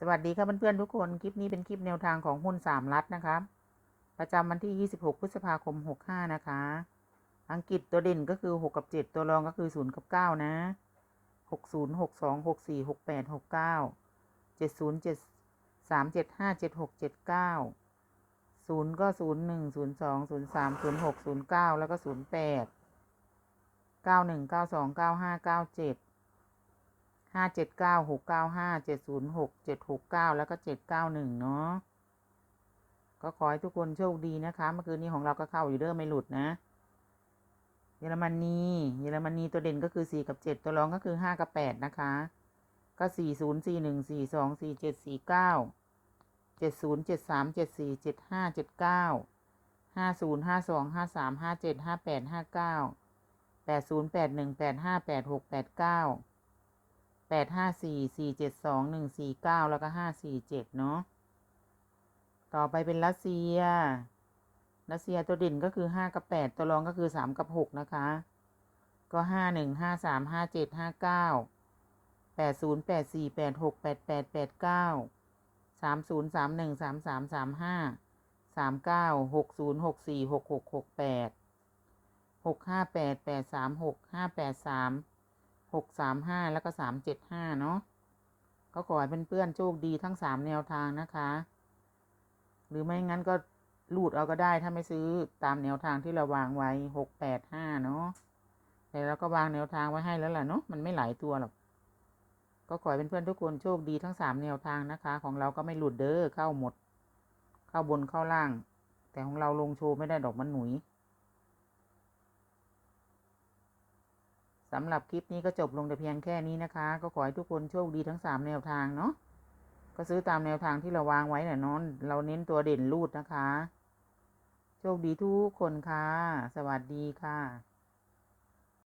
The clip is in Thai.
สวัสดีครับเพื่อนๆทุกคน คลิปนี้เป็นคลิปแนวทางของหุ้นสามรัฐนะครับประจำวันที่ 26 พฤษภาคม 65 นะคะ อังกฤษตัวเด่นก็คือ 6 กับ 7 ตัวรองก็คือ 0 กับ 9 นะ 60 62 64 68 69 70 7 3 7 5 7 6 7 9 0 ก็ 0 1 0 2 0 3 0 6 0 9 แล้วก็ 0 8 91 92 95 97 ห้าเจ็ดเก้าหกเก้าห้าเจ็ดศูนย์หกเจ็ดหกเก้าแล้วก็เจ็ดเก้าหนึ่งเนาะก็ขอให้ทุกคนโชคดีนะคะเมื่อคืนนี้ของเราก็เข้าอยู่เด้อไม่หลุดนะ เยอรมนีเยอรมนีตัวเด่นก็คือสี่กับเจ็ดตัวรองก็คือห้ากับแปดนะคะ ก็สี่ศูนย์สี่หนึ่งสี่สองสี่เจ็ดสี่เก้าเจ็ดศูนย์เจ็ดสามเจ็ดสี่เจ็ดห้าเจ็ดเก้าห้าศูนย์ห้าสองห้าสามห้าเจ็ดห้าแปดห้าเก้าแปดศูนย์แปดหนึ่งแปดห้าแปดหกแปดเก้า แปดห้าสี่สี่เจ็ดสองหนึ่งสี่เก้าแล้วก็ห้าสี่เจ็ดเนาะต่อไปเป็นรัสเซีย รัสเซียตัวเด่นก็คือห้ากับแปดตัวรองก็คือสามกับหกนะคะ ก็ห้าหนึ่งห้าสามห้าเจ็ดห้าเก้าแปดศูนย์แปดสี่แปดหกแปดแปดแปดเก้าสามศูนย์สามหนึ่งสามสามสามห้าสามเก้าหกศูนย์หกสี่หกหกหกแปดหกห้าแปดแปดสามหกห้าแปดสาม หกสามห้าแล้วก็สามเจ็ดห้าเนาะก็ขอให้เพื่อนๆโชคดีทั้งสามแนวทางนะคะ หรือไม่งั้นก็รูดเอาก็ได้ถ้าไม่ซื้อตามแนวทางที่เราวางไว้หกแปดห้าเนาะแต่เราก็วางแนวทางไว้ให้แล้วล่ะเนาะมันไม่หลายตัวหรอกก็ขอให้เพื่อนๆทุกคนโชคดีทั้งสามแนวทางนะคะ ของเราก็ไม่หลุดเด้อเข้าหมด เข้าบนเข้าล่าง แต่ของเราลงโชว์ไม่ได้ดอกมันหนุย สำหรับคลิปนี้ก็จบลงแต่เพียงแค่นี้นะคะ ก็ขอให้ทุกคนโชคดีทั้งสามแนวทางเนาะก็ซื้อตามแนวทางที่เราวางไว้แหละเนอนเราเน้นตัวเด่นรูดนะคะ โชคดีทุกคนค่ะ สวัสดีค่ะ